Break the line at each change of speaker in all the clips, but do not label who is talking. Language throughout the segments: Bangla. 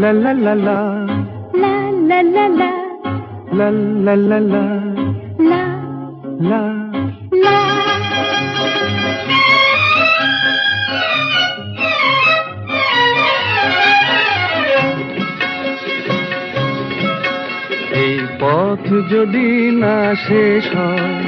la la la la la
La la la la,
la la la la
la la এই পথ যদি না শেষ হয়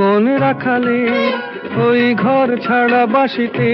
কোন রাখালে ওই ঘর ছাড়া বাসিতে